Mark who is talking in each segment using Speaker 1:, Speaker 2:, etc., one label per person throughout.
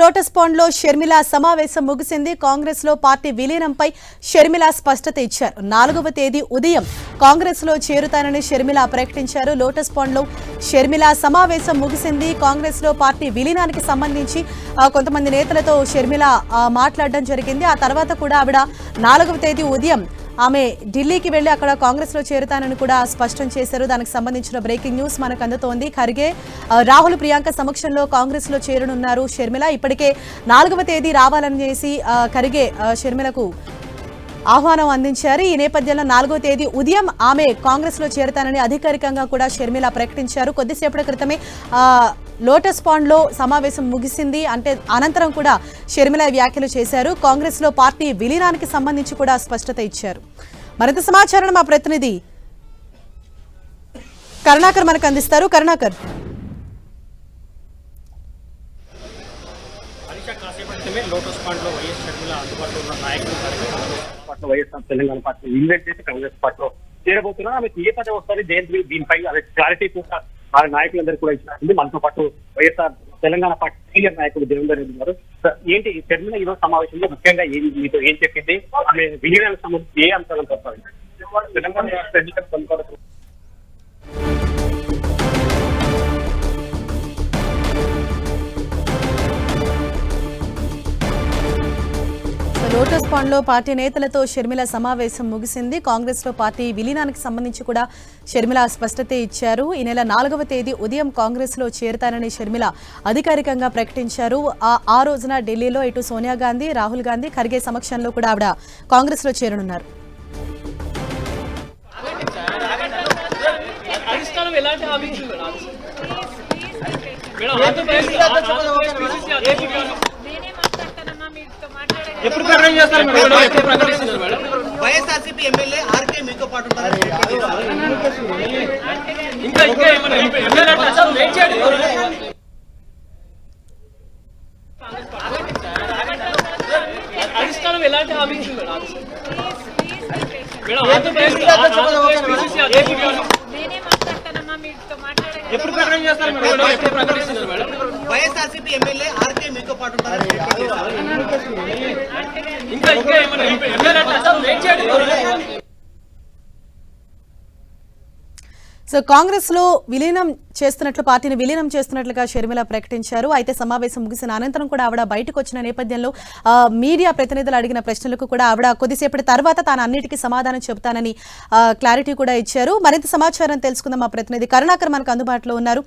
Speaker 1: Lotus పాండ్లో Sharmila సమావేశం ముగిసింది. కాంగ్రెస్లో పార్టీ విలీనంపై షర్మిల స్పష్టత ఇచ్చారు. నాలుగవ తేదీ ఉదయం కాంగ్రెస్లో చేరుతానని షర్మిల ప్రకటించారు. లోటస్ పాండ్లో షర్మిల సమావేశం ముగిసింది. కాంగ్రెస్లో పార్టీ విలీనానికి సంబంధించి కొంతమంది నేతలతో షర్మిల మాట్లాడడం జరిగింది. ఆ తర్వాత కూడా ఆవిడ నాలుగవ తేదీ ఉదయం ఆమె ఢిల్లీకి వెళ్ళి అక్కడ కాంగ్రెస్లో చేరుతానని కూడా స్పష్టం చేశారు. దానికి సంబంధించిన బ్రేకింగ్ న్యూస్ మనకు అందుతోంది. ఖర్గే రాహుల్ ప్రియాంక సమక్షంలో కాంగ్రెస్లో చేరనున్నారు షర్మిల. ఇప్పటికే నాలుగవ తేదీ రావాలని చేసి ఖర్గే షర్మిలకు ఆహ్వానం అందించారు. ఈ నేపథ్యంలో నాలుగో తేదీ ఉదయం ఆమె కాంగ్రెస్లో చేరతానని అధికారికంగా కూడా షర్మిల ప్రకటించారు. కొద్దిసేపటి క్రితమే లోటస్ పాండ్లో సమావేశం ముగిసింది. అంటే అనంతరం కూడా షర్మిల వ్యాఖ్యలు చేశారు. కాంగ్రెస్లో పార్టీ విలీనానికి సంబంధించి కూడా స్పష్టత ఇచ్చారు. మరింత సమాచారం మా ప్రతినిధి కరుణాకర్ మనకు అందిస్తారు. కరుణాకర్.
Speaker 2: లోటస్ వైఎస్ షర్మిల అందుబాటులో ఉన్న నాయకులు
Speaker 3: తెలంగాణ పార్టీ ఇన్వైట్ చేసి కాంగ్రెస్ పార్టీలో చేరబోతున్నారు. ఆమె ఏ పదవి వస్తుంది? దేనికి దీనిపై అదే క్లారిటీ కూడా వారి నాయకులందరూ కూడా ఇచ్చినట్టుంది మనతో పాటు వైఎస్ఆర్ తెలంగాణ పార్టీ సీనియర్ నాయకుడు దేవేందర్ రెడ్డి గారు. ఏంటి టెర్మినల్ ఈరోజు సమావేశంలో ముఖ్యంగా ఏం మీతో ఏం చెప్పింది? ఆమె విలీనాలకు సంబంధించి ఏ అంశాలను ప్రస్తావించారు? తెలంగాణ ఎన్నికల
Speaker 1: లోటస్ పాండ్లో పార్టీ నేతలతో షర్మిల సమావేశం ముగిసింది. కాంగ్రెస్లో పార్టీ విలీనానికి సంబంధించి కూడా షర్మిల స్పష్టత ఇచ్చారు. ఈ నెల నాలుగవ తేదీ ఉదయం కాంగ్రెస్లో చేరతానని షర్మిల అధికారికంగా ప్రకటించారు. ఆ- ఆ రోజున ఢిల్లీలో ఇటు సోనియా గాంధీ రాహుల్ గాంధీ ఖర్గే సమక్షంలో కూడా ఆవిడ కాంగ్రెస్లో చేరనున్నారు
Speaker 2: ఎలాంటి హామీ ఇచ్చింది madam madam Andhra Pradesh Andhra Pradesh PCC అధ్యక్షుడు
Speaker 4: నేనే మాట్లాడతానమ్మా మీతో మాట్లాడే
Speaker 2: ఎప్పుడు ప్రకటన చేస్తారు మేడం ఎప్పుడు ప్రకటిస్తున్నారు మేడం?
Speaker 5: వైఎస్ఆర్సీపీ ఎమ్మెల్యే ఆర్కే మీతో పాటు ఉంటారు?
Speaker 2: ఇంకా ఇంకా ఏమైనా ఎమ్మెల్యే అసలు వెయిట్ చేయండి. అధిష్టానం ఎలాంటి హామీ ఇచ్చింది మేడం? ఎప్పుడు ప్రకటన చేస్తారు మేడం ఎప్పుడు ప్రకటిస్తున్నారు మేడం?
Speaker 5: వైఎస్ఆర్సీపీ ఎమ్మెల్యే ఆర్కే మీతో పాటు
Speaker 2: ఇంకా ఇంకా ఎమ్మెల్యే
Speaker 1: సో కాంగ్రెస్లో విలీనం చేస్తున్నట్లు పార్టీని విలీనం చేస్తున్నట్లుగా షర్మిల ప్రకటించారు అయితే సమావేశం ముగిసిన అనంతరం కూడా ఆవిడ బయటకు వచ్చిన నేపథ్యంలో మీడియా ప్రతినిధులు అడిగిన ప్రశ్నలకు కూడా ఆవిడ కొద్దిసేపటి తర్వాత తాను అన్నిటికీ సమాధానం చెబుతానని క్లారిటీ కూడా ఇచ్చారు మరింత సమాచారం తెలుసుకుందాం మా ప్రతినిధి కరుణాకర్ మనకు అందుబాటులో ఉన్నారు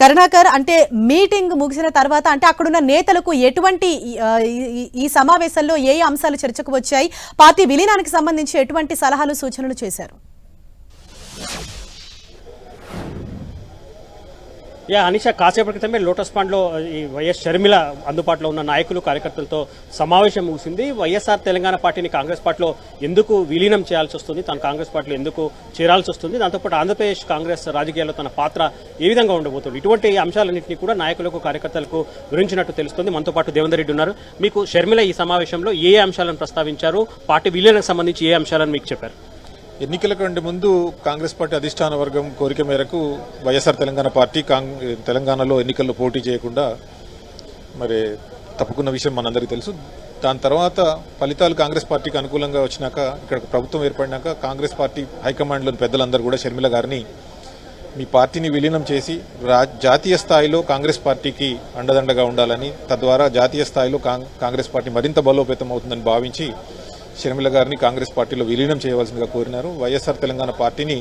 Speaker 1: కరుణాకర్ అంటే మీటింగ్ ముగిసిన తర్వాత అంటే అక్కడున్న నేతలకు ఎటువంటి ఈ- సమావేశంలో ఏ అంశాలు చర్చకు వచ్చాయి పార్టీ విలీనానికి సంబంధించి ఎటువంటి సలహాలు సూచనలు చేశారు?
Speaker 2: యా అనిష కాసేపటి క్రితమే లోటస్ పాండ్లో ఈ వైఎస్ షర్మిల అందుబాటులో ఉన్న నాయకులు కార్యకర్తలతో సమావేశం ముగిసింది. వైఎస్ఆర్ తెలంగాణ పార్టీని కాంగ్రెస్ పార్టీలో ఎందుకు విలీనం చేయాల్సి వస్తుంది? తన కాంగ్రెస్ పార్టీలో ఎందుకు చేరాల్సి వస్తుంది? దాంతోపాటు ఆంధ్రప్రదేశ్ కాంగ్రెస్ రాజకీయాల్లో తన పాత్ర ఏ విధంగా ఉండబోతుంది? ఇటువంటి అంశాలన్నింటినీ కూడా నాయకులకు కార్యకర్తలకు వివరించినట్టు తెలుస్తుంది. మనతో పాటు దేవేందర్ రెడ్డి ఉన్నారు. మీకు షర్మిల ఈ సమావేశంలో ఏ అంశాలను ప్రస్తావించారు? పార్టీ విలీనకు సంబంధించి ఏ అంశాలను మీకు చెప్పారు?
Speaker 6: ఎన్నికల కంటే ముందు కాంగ్రెస్ పార్టీ అధిష్టాన వర్గం కోరిక మేరకు వైఎస్ఆర్ తెలంగాణ పార్టీ తెలంగాణలో ఎన్నికల్లో పోటీ చేయకుండా మరి తప్పుకున్న విషయం మనందరికీ తెలుసు. దాని తర్వాత ఫలితాలు కాంగ్రెస్ పార్టీకి అనుకూలంగా వచ్చినాక ఇక్కడ ప్రభుత్వం ఏర్పడినాక కాంగ్రెస్ పార్టీ హైకమాండ్లోని పెద్దలందరూ కూడా షర్మిల గారిని మీ పార్టీని విలీనం చేసి రా జాతీయ స్థాయిలో కాంగ్రెస్ పార్టీకి అండదండగా ఉండాలని తద్వారా జాతీయ స్థాయిలో కాంగ్రెస్ పార్టీ మరింత బలోపేతం అవుతుందని భావించి షర్మిల గారిని కాంగ్రెస్ పార్టీలో విలీనం చేయవలసిందిగా కోరినారు. వైఎస్ఆర్ తెలంగాణ పార్టీని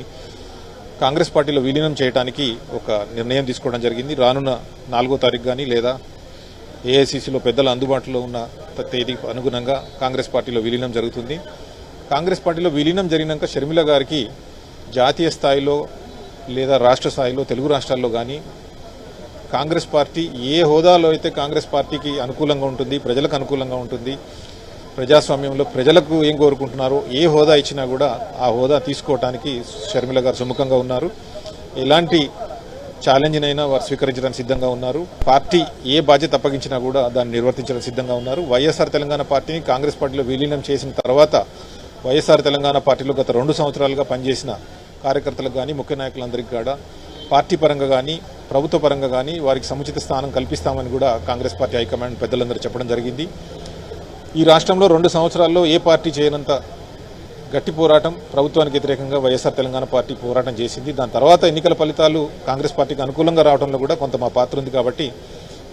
Speaker 6: కాంగ్రెస్ పార్టీలో విలీనం చేయడానికి ఒక నిర్ణయం తీసుకోవడం జరిగింది. రానున్న నాలుగో తారీఖు కానీ లేదా ఏఐసిసిలో పెద్దల అందుబాటులో ఉన్న తేదీకి అనుగుణంగా కాంగ్రెస్ పార్టీలో విలీనం జరుగుతుంది. కాంగ్రెస్ పార్టీలో విలీనం జరిగినాక షర్మిల గారికి జాతీయ స్థాయిలో లేదా రాష్ట్ర స్థాయిలో తెలుగు రాష్ట్రాల్లో కానీ కాంగ్రెస్ పార్టీ ఏ హోదాలో అయితే కాంగ్రెస్ పార్టీకి అనుకూలంగా ఉంటుంది ప్రజలకు అనుకూలంగా ఉంటుంది ప్రజాస్వామ్యంలో ప్రజలకు ఏం కోరుకుంటున్నారో ఏ హోదా ఇచ్చినా కూడా ఆ హోదా తీసుకోవటానికి షర్మిల గారు సుముఖంగా ఉన్నారు. ఎలాంటి ఛాలెంజ్నైనా వారు స్వీకరించడానికి సిద్ధంగా ఉన్నారు. పార్టీ ఏ బాధ్యత అప్పగించినా కూడా దాన్ని నిర్వర్తించడానికి సిద్ధంగా ఉన్నారు. వైఎస్ఆర్ తెలంగాణ పార్టీని కాంగ్రెస్ పార్టీలో విలీనం చేసిన తర్వాత వైఎస్ఆర్ తెలంగాణ పార్టీలో గత రెండు సంవత్సరాలుగా పనిచేసిన కార్యకర్తలకు కానీ ముఖ్య నాయకులందరికీ కూడా పార్టీ పరంగా కానీ ప్రభుత్వ పరంగా కానీ వారికి సముచిత స్థానం కల్పిస్తామని కూడా కాంగ్రెస్ పార్టీ హైకమాండ్ పెద్దలందరూ చెప్పడం జరిగింది. ఈ రాష్ట్రంలో రెండు సంవత్సరాల్లో ఏ పార్టీ చేయనంత గట్టి పోరాటం ప్రభుత్వానికి వ్యతిరేకంగా వైఎస్ఆర్ తెలంగాణ పార్టీ పోరాటం చేసింది. దాని తర్వాత ఎన్నికల ఫలితాలు కాంగ్రెస్ పార్టీకి అనుకూలంగా రావడంలో కూడా కొంత మా పాత్ర ఉంది కాబట్టి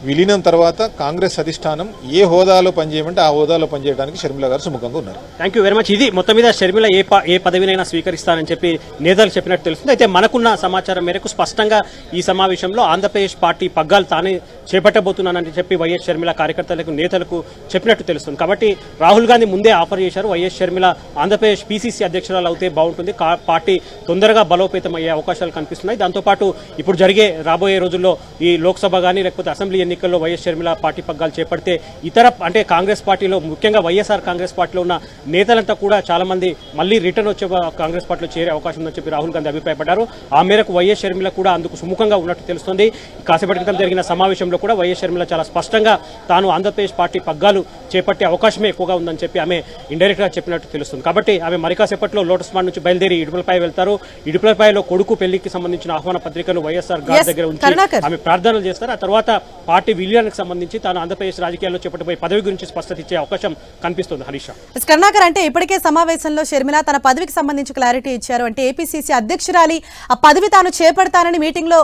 Speaker 6: విలీనం తర్వాత కాంగ్రెస్ అధిష్టానం ఏ హోదాలో పనిచేయమంటే ఆ హోదాలో పనిచేయడానికి షర్మిల గారు సుముఖంగా ఉన్నారు.
Speaker 2: థ్యాంక్ యూ వెరీ మచ్ ఇది మొత్తం మీద షర్మిల ఏ ఏ పదవినైనా స్వీకరిస్తానని చెప్పి నేతలు చెప్పినట్టు తెలుస్తుంది. అయితే మనకున్న సమాచారం మేరకు స్పష్టంగా ఈ సమావేశంలో ఆంధ్రప్రదేశ్ పార్టీ పగ్గాలు తానే చేపట్టబోతున్నానని చెప్పి వైఎస్ షర్మిల కార్యకర్తలకు నేతలకు చెప్పినట్టు తెలుస్తుంది. కాబట్టి రాహుల్ గాంధీ ముందే ఆఫర్ చేశారు. వైఎస్ షర్మిల ఆంధ్రప్రదేశ్ పీసీసీ అధ్యక్షురాలు అవుతే బాగుంటుంది. కా- పార్టీ తొందరగా బలోపేతం అయ్యే అవకాశాలు కనిపిస్తున్నాయి. దాంతోపాటు ఇప్పుడు జరిగే రాబోయే రోజుల్లో ఈ లోక్సభ కానీ లేకపోతే అసెంబ్లీ ఎన్నికల్లో వైఎస్ షర్మిల పార్టీ పగ్గాలు చేపడితే ఇతర అంటే కాంగ్రెస్ పార్టీలో ముఖ్యంగా వైఎస్ఆర్ కాంగ్రెస్ పార్టీలో ఉన్న నేతలంతా కూడా చాలా మంది మళ్ళీ రిటర్న్ వచ్చే కాంగ్రెస్ పార్టీలో చేరే అవకాశం ఉందని చెప్పి రాహుల్ గాంధీ అభిప్రాయపడ్డారు. ఆ మేరకు వైఎస్ షర్మిల కూడా అందుకు సుముఖంగా ఉన్నట్టు తెలుస్తుంది. కాసేపటి క్రితం జరిగిన సమావేశంలో కూడా వైఎస్ షర్మిల చాలా స్పష్టంగా తాను ఆంధ్రప్రదేశ్ పార్టీ పగ్గాలు చేపట్టే అవకాశమే ఎక్కువగా ఉందని చెప్పి ఆమె ఇండైరెక్ట్గా చెప్పినట్టు తెలుస్తుంది. కాబట్టి ఆమె మరి కాసేపట్లో లోటస్ మాన్ నుంచి బయలుదేరి ఇడుపులపై వెళ్తారు. ఇడుపులపైలో కొడుకు పెళ్ళికి సంబంధించిన ఆహ్వాన పత్రికను వైఎస్ఆర్ గారి దగ్గర ఉంచి. ఆమె ప్రార్థనలు చేస్తారు. ఆ తర్వాత పార్టీ విలీనానికి సంబంధించి తాను ఆంధ్రప్రదేశ్ రాజకీయాల్లో చేపట్టబోయే పదవి గురించి స్పష్టత ఇచ్చే అవకాశం కనిపిస్తుంది హరీష్
Speaker 1: ఎస్ కరుణాకర్ అంటే ఇప్పటికే సమావేశంలో షర్మిల తన పదవికి సంబంధించి క్లారిటీ ఇచ్చారు. అంటే ఏపీసీసీ అధ్యక్షురాలి ఆ పదవి తాను చేపడతానని మీటింగ్లో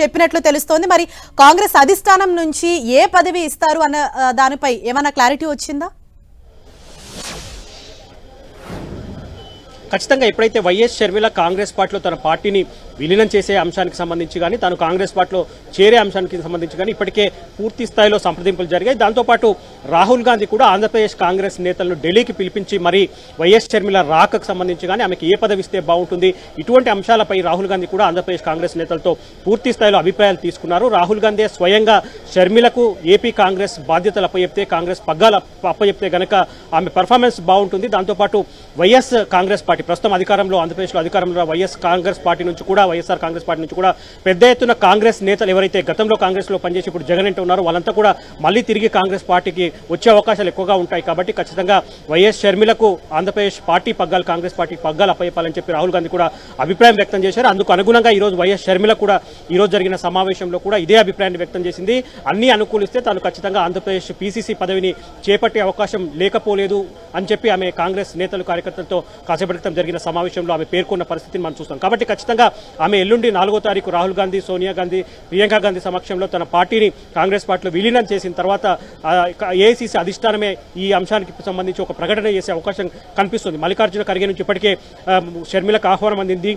Speaker 1: చెప్పినట్లు తెలుస్తోంది. మరి కాంగ్రెస్ అధిష్టానం నుంచి ఏ పదవి ఇస్తారు అన్న దానిపై ఏమైనా క్లారిటీ వచ్చిందా?
Speaker 2: ఖచ్చితంగా ఎప్పుడైతే వైఎస్ షర్మిల కాంగ్రెస్ పార్టీలో తన పార్టీని విలీనం చేసే అంశానికి సంబంధించి కానీ తాను కాంగ్రెస్ పార్టీలో చేరే అంశానికి సంబంధించి కానీ ఇప్పటికే పూర్తి స్థాయిలో సంప్రదింపులు జరిగాయి. దాంతోపాటు రాహుల్ గాంధీ కూడా ఆంధ్రప్రదేశ్ కాంగ్రెస్ నేతలను ఢిల్లీకి పిలిపించి మరి వైఎస్ షర్మిల రాకకు సంబంధించి కానీ ఆమెకి ఏ పదవి ఇస్తే బాగుంటుంది ఇటువంటి అంశాలపై రాహుల్ గాంధీ కూడా ఆంధ్రప్రదేశ్ కాంగ్రెస్ నేతలతో పూర్తి స్థాయిలో అభిప్రాయాలు తీసుకున్నారు. రాహుల్ గాంధీ స్వయంగా షర్మిలకు ఏపీ కాంగ్రెస్ బాధ్యతలు అప్పచెప్తే కాంగ్రెస్ పగ్గాలు అప్పచెప్తే గనక ఆమె పర్ఫార్మెన్స్ బాగుంటుంది. దాంతోపాటు వైఎస్ కాంగ్రెస్ పార్టీ ప్రస్తుతం అధికారంలో ఆంధ్రప్రదేశ్లో అధికారంలో వైఎస్ కాంగ్రెస్ పార్టీ నుంచి కూడా వైఎస్ఆర్ కాంగ్రెస్ పార్టీ నుంచి కూడా పెద్ద ఎత్తున కాంగ్రెస్ నేతలు ఎవరైతే గతంలో కాంగ్రెస్లో పనిచేసి ఇప్పుడు జగన్ అంటే ఉన్నారో వాళ్ళంతా కూడా మళ్ళీ తిరిగి కాంగ్రెస్ పార్టీకి వచ్చే అవకాశాలు ఎక్కువగా ఉంటాయి కాబట్టి ఖచ్చితంగా వైఎస్ షర్మిలకు ఆంధ్రప్రదేశ్ పార్టీ పగ్గాలు కాంగ్రెస్ పార్టీ పగ్గాలు అప్పయ్యాలని చెప్పి రాహుల్ గాంధీ కూడా అభిప్రాయం వ్యక్తం చేశారు. అందుకు అనుగుణంగా ఈ రోజు వైఎస్ షర్మిల కూడా ఈరోజు జరిగిన సమావేశంలో కూడా ఇదే అభిప్రాయాన్ని వ్యక్తం చేసింది. అన్ని అనుకూలిస్తే తాను ఖచ్చితంగా ఆంధ్రప్రదేశ్ పీసీసీ పదవిని చేపట్టే అవకాశం లేకపోలేదు అని చెప్పి ఆమె కాంగ్రెస్ నేతలు కార్యకర్తలతో కాసేపటి క్రితం జరిగిన సమావేశంలో ఆమె పేర్కొన్న పరిస్థితిని మనం చూస్తాం. కాబట్టి ఖచ్చితంగా ఆమె ఎల్లుండి నాలుగో తారీఖు రాహుల్ గాంధీ సోనియా గాంధీ ప్రియాంక గాంధీ సమక్షంలో తన పార్టీని కాంగ్రెస్ పార్టీలో విలీనం చేసిన తర్వాత ఏఐసీసీ అధిష్టానమే ఈ అంశానికి సంబంధించి ఒక ప్రకటన చేసే అవకాశం కనిపిస్తుంది. మల్లికార్జున ఖర్గే నుంచి ఇప్పటికే షర్మిలకు ఆహ్వానం అందింది.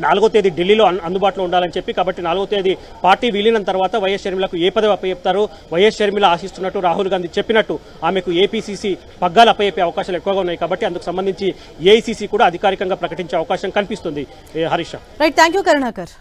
Speaker 2: నాలుగో తేదీ ఢిల్లీలో అందుబాటులో ఉండాలని చెప్పి కాబట్టి నాలుగో తేదీ పార్టీ విలీనం తర్వాత వైఎస్ షర్మిలకు ఏ పదవి అప్పచెప్తారో? వైఎస్ షర్మిల ఆశిస్తున్నట్టు రాహుల్ గాంధీ చెప్పినట్టు ఆమెకు ఏపీసీసీ పగ్గాలు అప్పచెప్పే అవకాశాలు ఎక్కువగా ఉన్నాయి కాబట్టి అందుకు సంబంధించి ఏఐసీసీ కూడా అధికారికంగా ప్రకటించే అవకాశం కనిపిస్తుంది Harish
Speaker 1: right thank you Karunakar